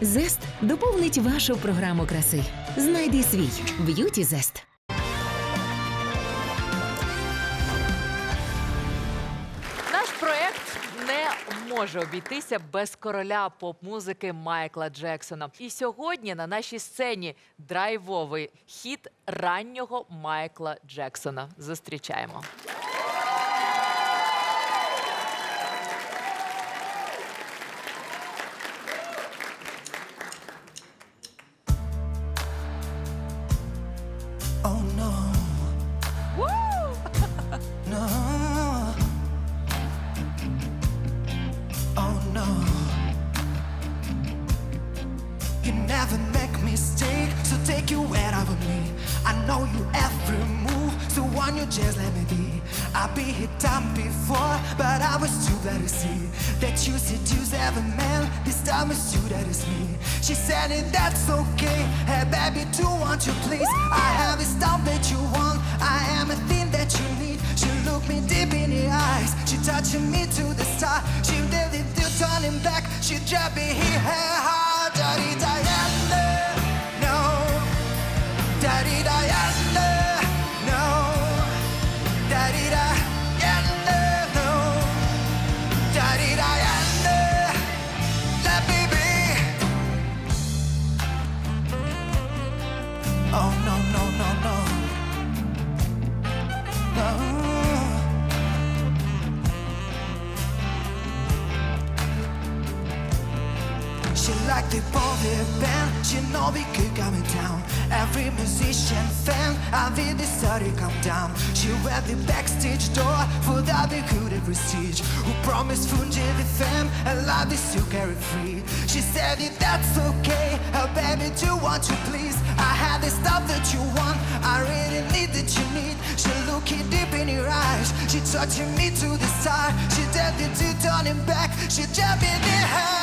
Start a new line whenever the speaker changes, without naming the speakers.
Зест доповнить вашу програму краси. Знайди свій б'юті зест.
Наш проект не може обійтися без короля поп-музики Майкла Джексона. І сьогодні на нашій сцені драйвовий хіт раннього Майкла Джексона. Зустрічаємо.
Never make mistake, so take you wherever me. I know you every move, so why you just let me be? I've been hit down before, but I was too glad to see that you seduce every man. This time it's you that is me. She said it, that's okay. Hey baby, do want you please? I have a stuff that you want. I am a thing that you need. She looked me deep in the eyes. She touching me to the star. She did it, do turning back. She dropped me here, her heart. Dirty She like the body band, she know we could coming down. Every musician fan, I feel the study come down. She read the backstage door for that we could have prestige. Who promised Fungi the fame and love is to carry free. She said if that's okay, oh baby, do what you please. I had the stuff that you want, I really need that you need. She looking deep in your eyes, she touching me to the side. She did to turning back, she jabbing in her